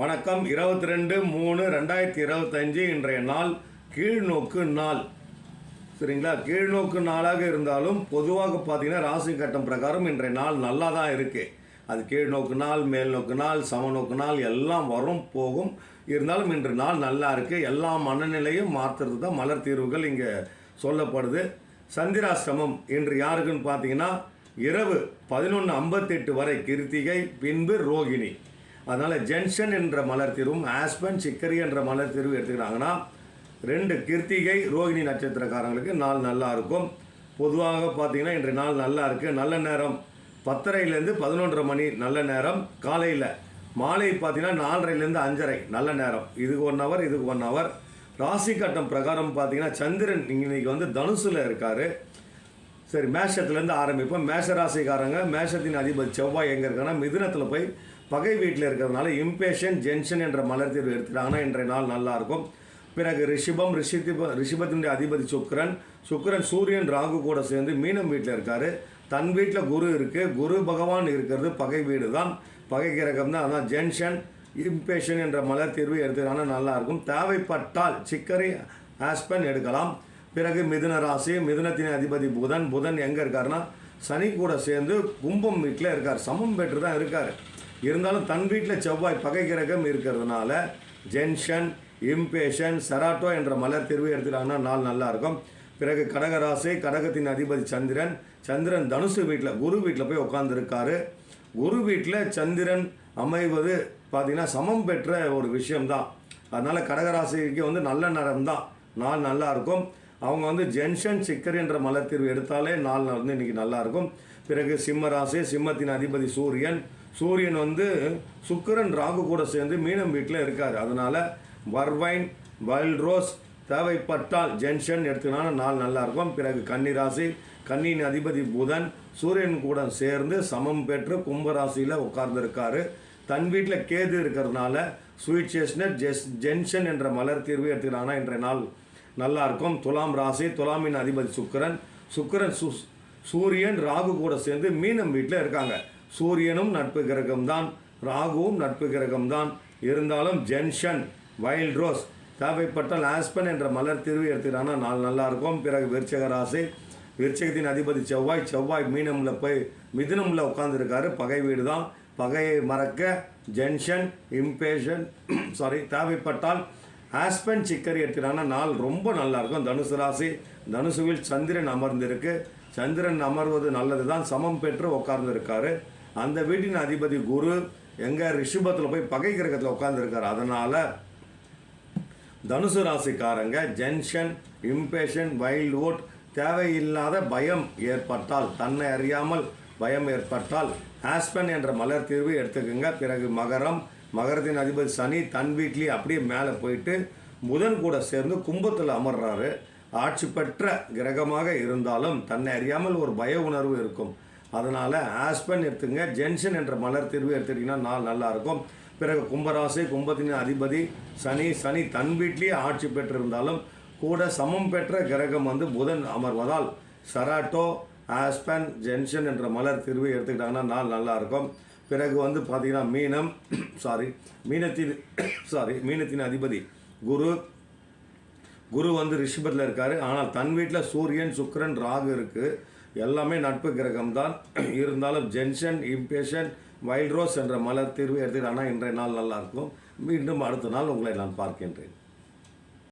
வணக்கம். இருபத்தி ரெண்டு மூணு ரெண்டாயிரத்தி இருபத்தஞ்சு இன்றைய நாள் கீழ்நோக்கு நாள். சரிங்களா? கீழ்நோக்கு நாளாக இருந்தாலும் பொதுவாக பார்த்தீங்கன்னா ராசி கட்டம் பிரகாரம் இன்றைய நாள் நல்லா தான் இருக்குது அது கீழ்நோக்கு நாள் மேல்நோக்கு நாள் சமநோக்கு நாள் எல்லாம் வரும் போகும். இருந்தாலும் இன்று நாள் நல்லா இருக்குது எல்லா மனநிலையும் மாற்றுறது தான் மலர் தீர்வுகள் இங்கே சொல்லப்படுது. சந்திராஷ்டமம் இன்று யாருக்குன்னு பார்த்தீங்கன்னா இரவு பதினொன்று ஐம்பத்தெட்டு வரை கிருத்திகை பின்பு ரோகிணி. அதனால் ஜென்ஷன் என்ற மலர் தீர்வும் ஆஸ்பன் சிக்கரி என்ற மலர் தீர்வு எடுத்துக்கிறாங்கன்னா ரெண்டு கிருத்திகை ரோகிணி நட்சத்திரக்காரங்களுக்கு நாள் நல்லா இருக்கும். பொதுவாக பார்த்தீங்கன்னா இன்றைய நாள் நல்லா இருக்குது நல்ல நேரம். பத்தரைலேருந்து பதினொன்றரை மணி நல்ல நேரம். காலையில் மாலை பார்த்தீங்கன்னா நாலரைலேருந்து அஞ்சரை நல்ல நேரம். இதுக்கு ஒன் ஹவர் இதுக்கு ஒன் ஹவர் ராசி கட்டம் பிரகாரம் பார்த்தீங்கன்னா சந்திரன் இன்னைக்கு வந்து தனுசில் இருக்கார். சரி மேஷத்துலேருந்து ஆரம்பிப்போம். மேஷ ராசிக்காரங்க மேஷத்தின் அதிபதி செவ்வாய் எங்கே இருக்காங்கன்னா மிதுனத்தில் போய் பகை வீட்டில் இருக்கிறதுனால இம்பேஷன் ஜென்ஷன் என்ற மலர் தீர்வு எடுத்துட்டாங்கன்னா இன்றைய நாள் நல்லாயிருக்கும். பிறகு ரிஷிபம் ரிஷிதிப ரிஷிபத்தினுடைய அதிபதி சுக்கரன். சுக்கரன் சூரியன் ராகு கூட சேர்ந்து மீனம் வீட்டில் இருக்கார். தன் வீட்டில் குரு இருக்கு. குரு பகவான் இருக்கிறது பகை வீடு தான் பகை கிரகம் தான். அதான் ஜென்ஷன் இம்பேஷன் என்ற மலர் தீர்வு எடுத்துக்கான நல்லாயிருக்கும். தேவைப்பட்டால் சிக்கரை ஆஸ்பன் எடுக்கலாம். பிறகு மிதுன ராசி மிதுனத்தின் அதிபதி புதன். புதன் எங்கே இருக்காருன்னா சனி கூட சேர்ந்து கும்பம் வீட்டில் இருக்கார். சமம் பெற்று தான் இருக்கார். இருந்தாலும் தன் வீட்டில் செவ்வாய் பகை கிரகம் இருக்கிறதுனால ஜென்ஷன் இம்பேஷன் செராட்டோ என்ற மலர் தீர்வு எடுத்துட்டாங்கன்னா நாள் நல்லாயிருக்கும் பிறகு கடகராசி கடகத்தின் அதிபதி சந்திரன். சந்திரன் தனுசு வீட்டில் குரு வீட்டில் போய் உட்காந்துருக்காரு குரு வீட்டில் சந்திரன் அமைவது பார்த்திங்கன்னா சமம் பெற்ற ஒரு விஷயம்தான். அதனால் கடகராசிக்கு வந்து நல்ல நேரம் தான். நாள் நல்லாயிருக்கும் அவங்க வந்து ஜென்ஷன் சிக்கர் என்ற மலர் தீர்வு எடுத்தாலே நாள் வந்து இன்னைக்கு நல்லா இருக்கும் பிறகு சிம்ம ராசி சிம்மத்தின் அதிபதி சூரியன். சூரியன் வந்து சுக்கிரன் ராகு கூட சேர்ந்து மீனம் வீட்டில் இருக்கார். அதனால வர்வைன் வைல்ட் ரோஸ் தேவைப்பட்டால் ஜென்ஷன் எடுத்துக்கினா நாள் நல்லா இருக்கும் பிறகு கன்னி ராசி கன்னியின் அதிபதி புதன் சூரியன் கூட சேர்ந்து சமம் பெற்று கும்பராசியில் உட்கார்ந்துருக்காரு. தன் வீட்டில் கேது இருக்கிறதுனால ஸ்வீட் சேஸ்னர் ஜெஸ் ஜென்ஷன் என்ற மலர் தீர்வு எடுத்துக்கிறாங்கன்னா இன்றைய நாள் நல்லா இருக்கும் துலாம் ராசி துலாமின் அதிபதி சுக்கிரன். சுக்கிரன் சு சூரியன் ராகு கூட சேர்ந்து மீனம் வீட்டில் இருக்காங்க. சூரியனும் நட்பு கிரகம்தான். ராகுவும் நட்பு கிரகம்தான். இருந்தாலும் ஜென்ஷன் வைல்ட் ரோஸ் தேவைப்பட்டால் ஆஸ்பன் என்ற மலர் தீர்வு எடுத்துக்கிறாங்கன்னா நாள் நல்லா இருக்கும் பிறகு விருச்சக ராசி. விருச்சகத்தின் அதிபதி செவ்வாய். செவ்வாய் மீனமில் போய் மிதுனமில் உட்காந்துருக்காரு பகை வீடு தான் பகையை மறக்க ஜென்ஷன் இம்பேஷன் சாரி தேவைப்பட்டால் ஆஸ்பன் சிக்கரி எடுத்துட்டாங்கன்னா நாள் ரொம்ப நல்லா இருக்கும் தனுசு ராசி தனுசுவில் சந்திரன் அமர்ந்திருக்கு. சந்திரன் அமர்வது நல்லது தான் சமம் பெற்று உட்கார்ந்துருக்காரு அந்த வீட்டின் அதிபதி குரு எங்கே? ரிஷபத்தில் போய் பகை கிரகத்தில் உட்கார்ந்துருக்காரு அதனால் தனுசு ராசிக்காரங்க ஜென்ஷன் இம்பேஷன் வைல்ட் ஓட் தேவையில்லாத பயம் ஏற்பட்டால் தன்னை அறியாமல் பயம் ஏற்பட்டால் ஆஸ்பன் என்ற மலர் தீர்வு எடுத்துக்கோங்க. பிறகு மகரம் மகரத்தின் அதிபதி சனி தன் வீட்லேயே அப்படியே மேலே போயிட்டு புதன் கூட சேர்ந்து கும்பத்தில் அமர்றாரு. ஆட்சி பெற்ற கிரகமாக இருந்தாலும் தன்னை அறியாமல் ஒரு பய உணர்வு இருக்கும். அதனால் ஆஸ்பன் எடுத்துங்க ஜென்ஷன் என்ற மலர் தீர்வு எடுத்துட்டிங்கன்னா நாள் நல்லாயிருக்கும் பிறகு கும்பராசி கும்பத்தின் அதிபதி சனி சனி தன் வீட்லேயே ஆட்சி பெற்றிருந்தாலும் கூட சமம் பெற்ற கிரகம் வந்து புதன் அமர்வதால் சராட்டோ ஆஸ்பன் ஜென்ஷன் என்ற மலர் தீர்வு எடுத்துக்கிட்டாங்கன்னா நாள் நல்லாயிருக்கும் பிறகு வந்து பார்த்தீங்கன்னா மீனம் சாரி மீனத்தின் சாரி மீனத்தின் அதிபதி குரு. குரு வந்து ரிஷபத்தில் இருக்கார். ஆனால் தன் வீட்டில் சூரியன் சுக்கரன் ராகு இருக்கு. எல்லாமே நட்பு கிரகம் தான் இருந்தாலும் ஜென்ஷன் இம்பேஷன் வைல்ட் ரோஸ் என்ற மலர் தீர்வு எடுத்துக்கிட்டாங்கன்னா இன்றைய நாள் நல்லாயிருக்கும் மீண்டும் அடுத்த நாள் உங்களை நான் பார்க்கின்றேன்.